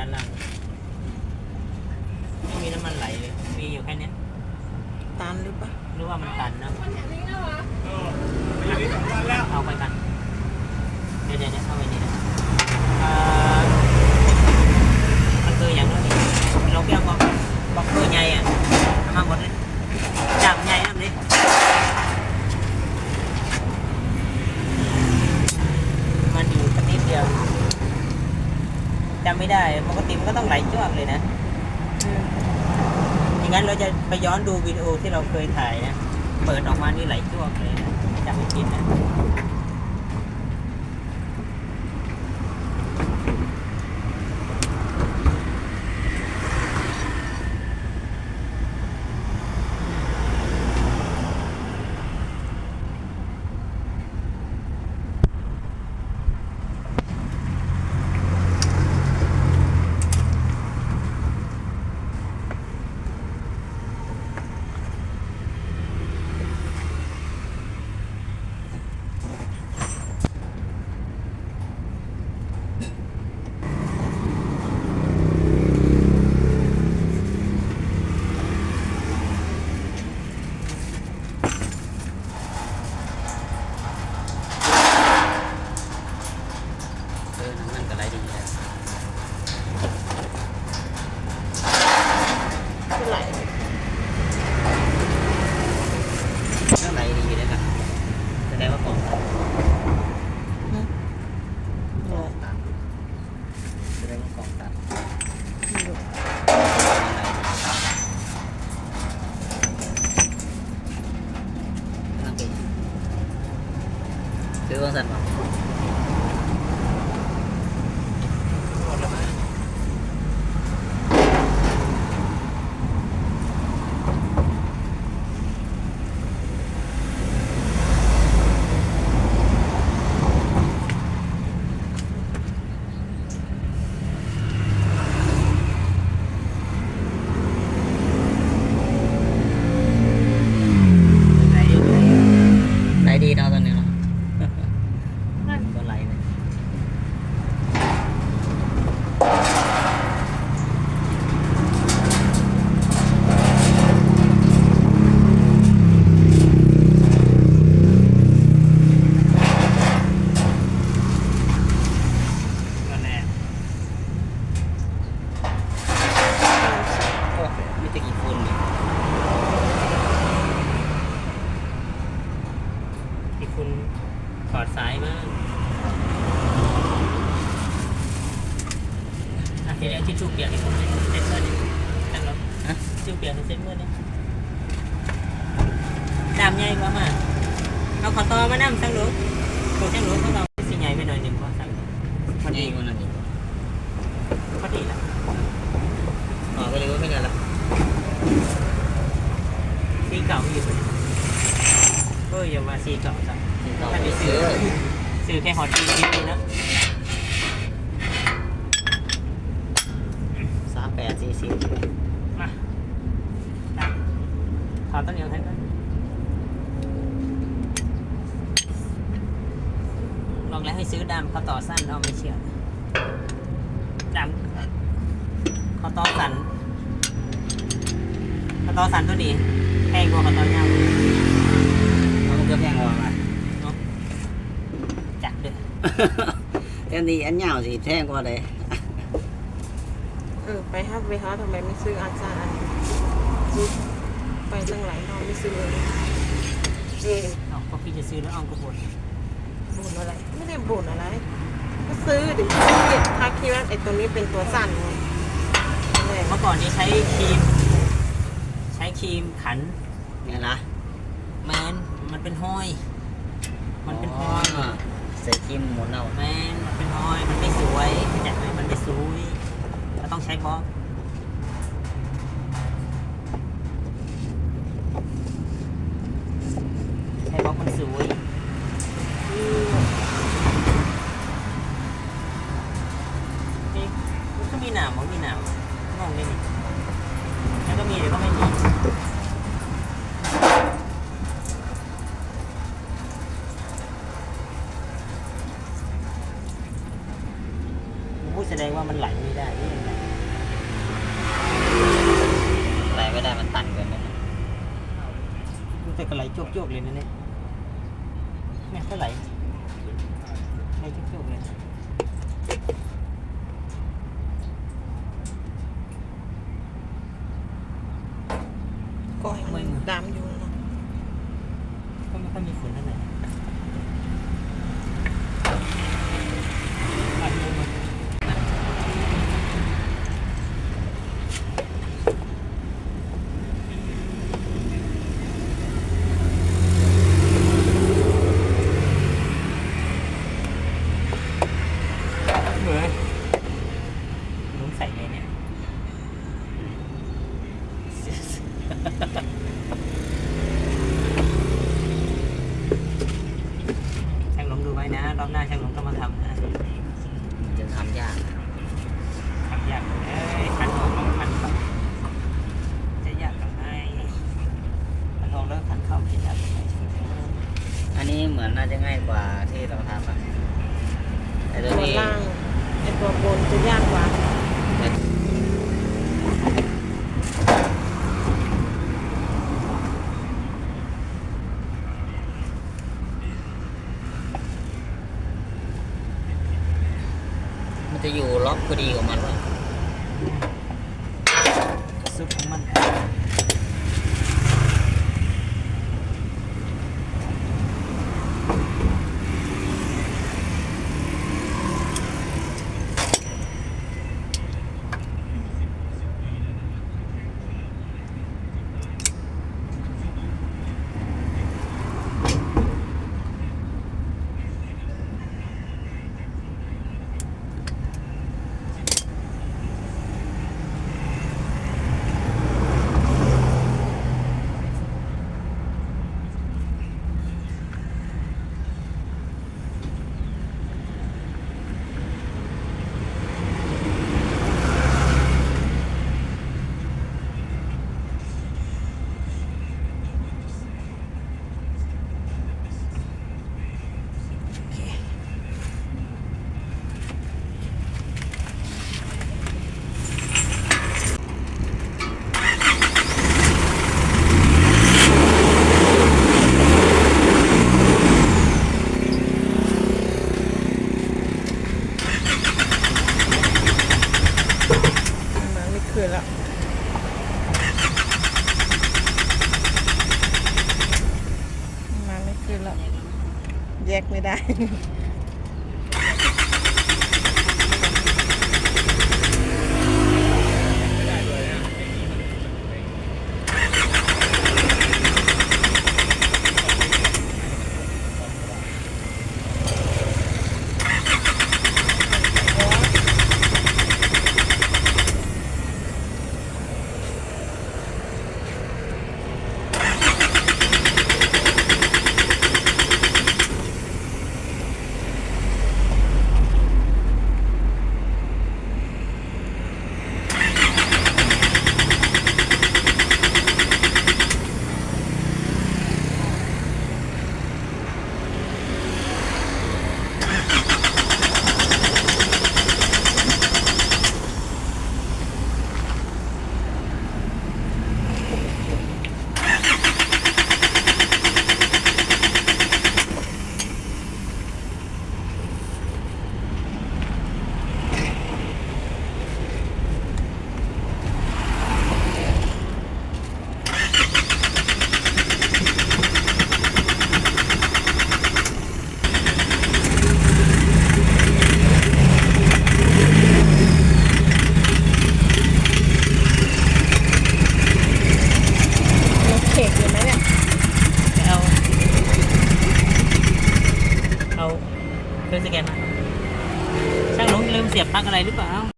ด้านล่างไม่มีน้ำมันไหลเลยมีอยู่แค่เนี้ยตันหรือเปล่าหรือว่ามันตันนะเอาไปกันเดี๋ยวเดี๋ยวเดี๋ยวเอาไปนี่นะเอ่อมันคืออย่างนั้นนี่เราแก้วบอกบอกคือใหญ่อะเอามาหมดเลยจับใหญ่นั่นเลยมันอยู่กระติบเดียวจำ ไม่ได้ ปกติมันก็ต้องไหลจ้วกเลยนะอย่างนั้นเราจะไปย้อนดูวิดีโอที่เราเคยถ่ายนะ เปิดออกมานี่ไหลจ้วกเลยนะจำไม่ผิดนะ เออน้ำมันก็ไหลดีแล้ว คือไหล ก็ไหลดีอยู่แล้วครับแสดงว่าของตัน นะ ของตันแสดงว่าของตัน ไม่รู้ นั่งเป็น คือว่าสันบอกหมดแล้วมั้ง ไหลดีไหลดีเนาะตอนนี้เนาะ ก็ไหลเลยก็แน่โอ้มีแต่กี่คนเนี่ย ที่คุณถอดสายมากอะเดี๋ยวที่ชูเปียกให้ผมเซ็ตเมื่อนี่นั่งรถ ชูเปียกให้เซ็ตเมื่อนี่ดำใหญ่กว่ามาเอาขอตอมานั่งสังรู้ตัวสังรู้เขาเราสิใหญ่ไปหน่อยหนึ่งพอสังพอดีกว่านั้นอีกพอดีละอ๋อไปเลยว่าไม่เกินละสีเก่ามีอยู่เลยเอ้ยอย่ามาสีเก่าสักถ้าไปซื้อซื้อแค่ฮอตดีดีนะ สามแปดสี่สิบ มาถอดต้นเหนียวให้ก่อน ลองแล้วให้ซื้อดำเขาต่อสั้นเอาไม่เชื่อดำเขาต่อสั้นเขาต่อสั้นตัวนี้แพงกว่าเขาต่อยาวมันก็แพงกว่ามาเนาะจักเด้ออันนี้อันยาวสิแพงกว่าเลยเออไปฮับไปฮาทำไมไม่ซื้ออันซ่าอันซื้อไปตั้งหลายรอบไม่ซื้อเลยเออเนาะพอพี่จะซื้อแล้วเอากระบด บ่นอะไร ไม่ได้บ่นอะไร ก็ซื้อดิถ้าคิดว่าไอ้ตัวนี้เป็นตัวสั้นไงนั่นแหละเมื่อก่อนนี้ใช้ครีม ใช้ครีมขันเนี่ยนะแมนมันเป็นห้อย มันเป็นห้อยใส่คิมหมดแล้วแมนมันเป็นห้อย มันไม่สวยเข้าใจไหมมันไม่สวยเราต้องใช้บล็อก แสดงว่ามันไหลไม่ได้นี่ยังไงอะไรไม่ได้มันตันเกินไปนะมันแต่ก็ไหลโจกๆเลยนะเนี่ยไม่ค่อยไหลไหลโจกๆเลยก็ให้มันดำอยู่เนาะ ก็ไม่ค่อยมีฝุ่นเท่าไหร่อันนี้มันเหมือนลุงใส่ไงเนี่ย ช่างลงดูไว้นะ รอบหน้าช่างลงก็มาทำนะจะทำยากทำยากเลยเอ้ยขันออกต้องขันเข้าจะยากกับไงขันออกแล้วขันเข้าจะยากกับไงอันนี้เหมือนน่าจะง่ายกว่าที่เราทำอะแต่ตัวตัวนี้ ล่างไอตัวบนจะยากกว่า จะอยู่ล็อกพอดีของมันวะซุปของมัน